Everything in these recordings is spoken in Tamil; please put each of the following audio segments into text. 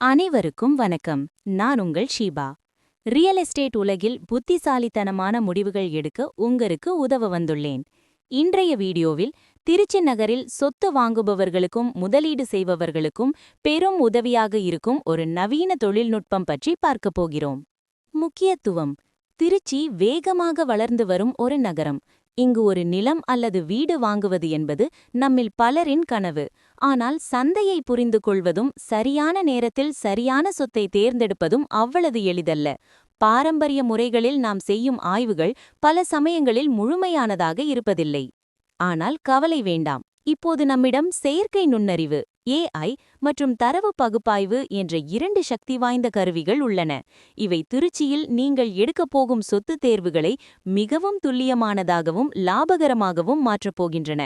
அனைவருக்கும் வணக்கம். நான் உங்கள் ஷீபா. ரியல் எஸ்டேட் உலகில் புத்திசாலித்தனமான முடிவுகள் எடுக்க உங்களுக்கு உதவ வந்துள்ளேன். இன்றைய வீடியோவில் திருச்சி நகரில் சொத்து வாங்குபவர்களுக்கும் முதலீடு செய்பவர்களுக்கும் பெரும் உதவியாக இருக்கும் ஒரு நவீன தொழில்நுட்பம் பற்றி பார்க்கப் போகிறோம். முக்கியத்துவம். திருச்சி வேகமாக வளர்ந்து வரும் ஒரு நகரம். இங்கு ஒரு நிலம் அல்லது வீடு வாங்குவது என்பது நம்மில் பலரின் கனவு. ஆனால் சந்தையை புரிந்து கொள்வதும் சரியான நேரத்தில் சரியான சொத்தை தேர்ந்தெடுப்பதும் அவ்வளவு எளிதல்ல. பாரம்பரிய முறைகளில் நாம் செய்யும் ஆய்வுகள் பல சமயங்களில் முழுமையானதாக இருப்பதில்லை. ஆனால் கவலை வேண்டாம். இப்போது நம்மிடம் செயற்கை நுண்ணறிவு. ஏஐ மற்றும் தரவு பகுப்பாய்வு என்ற இரண்டு சக்தி வாய்ந்த கருவிகள் உள்ளன. இவை திருச்சியில் நீங்கள் எடுக்கப் போகும் சொத்து தேர்வுகளை மிகவும் துல்லியமானதாகவும் லாபகரமாகவும் மாற்றப் போகின்றன.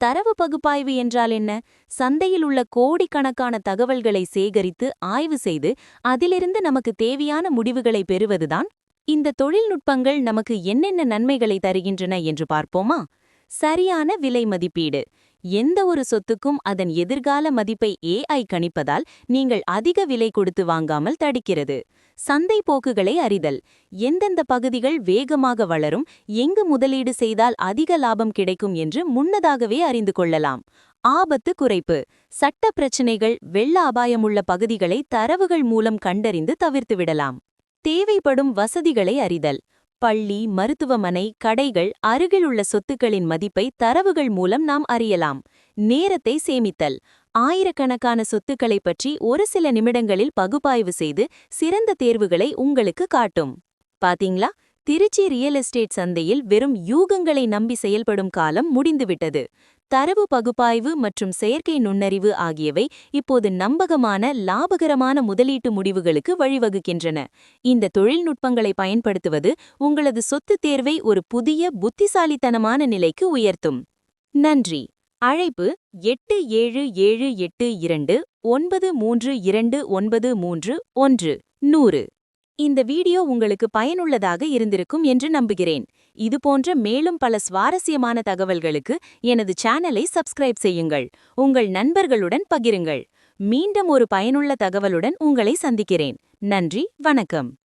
தரவு பகுப்பாய்வு என்றால் என்ன? சந்தையில் உள்ள கோடிக்கணக்கான தகவல்களை சேகரித்து ஆய்வு செய்து அதிலிருந்து நமக்கு தேவையான முடிவுகளை பெறுவதுதான். இந்த தொழில்நுட்பங்கள் நமக்கு என்னென்ன நன்மைகளை தருகின்றன என்று பார்ப்போமா? சரியான விலை மதிப்பீடு. எந்த ஒரு சொத்துக்கும் அதன் எதிர்கால மதிப்பை ஏஐ கணிப்பதால் நீங்கள் அதிக விலை கொடுத்து வாங்காமல் தடுக்கிறது. சந்தை போக்குகளை அறிதல். எந்தெந்த பகுதிகள் வேகமாக வளரும் எங்கு முதலீடு செய்தால் அதிக லாபம் கிடைக்கும் என்று முன்னதாகவே அறிந்து கொள்ளலாம். ஆபத்து குறைப்பு. சட்ட பிரச்சினைகள் வெள்ள அபாயமுள்ள பகுதிகளை தரவுகள் மூலம் கண்டறிந்து தவிர்த்துவிடலாம். தேவைப்படும் வசதிகளை அறிதல். பள்ளி மருத்துவமனை கடைகள் அருகிலுள்ள சொத்துக்களின் மதிப்பை தரவுகள் மூலம் நாம் அறியலாம். நேரத்தை சேமித்தல். ஆயிரக்கணக்கான சொத்துக்களை பற்றி ஒரு சில நிமிடங்களில் பகுப்பாய்வு செய்து சிறந்த தேர்வுகளை உங்களுக்கு காட்டும். பாத்தீங்களா? திருச்சி ரியல் எஸ்டேட் சந்தையில் வெறும் யூகங்களை நம்பி செயல்படும் காலம் முடிந்துவிட்டது. தரவு பகுப்பாய்வு மற்றும் செயற்கை நுண்ணறிவு ஆகியவை இப்போது நம்பகமான லாபகரமான முதலீட்டு முடிவுகளுக்கு வழிவகுக்கின்றன. இந்த தொழில்நுட்பங்களை பயன்படுத்துவது உங்களது சொத்து தேர்வை ஒரு புதிய புத்திசாலித்தனமான நிலைக்கு உயர்த்தும். நன்றி. அழைப்பு எட்டு ஏழு ஏழு எட்டு இரண்டு ஒன்பது மூன்று இரண்டு ஒன்பது மூன்று ஒன்று. நூறு. இந்த வீடியோ உங்களுக்கு பயனுள்ளதாக இருந்திருக்கும் என்று நம்புகிறேன். இதுபோன்ற மேலும் பல சுவாரஸ்யமான தகவல்களுக்கு எனது சேனலை சப்ஸ்கிரைப் செய்யுங்கள். உங்கள் நண்பர்களுடன் பகிருங்கள். மீண்டும் ஒரு பயனுள்ள தகவலுடன் உங்களை சந்திக்கிறேன். நன்றி வணக்கம்.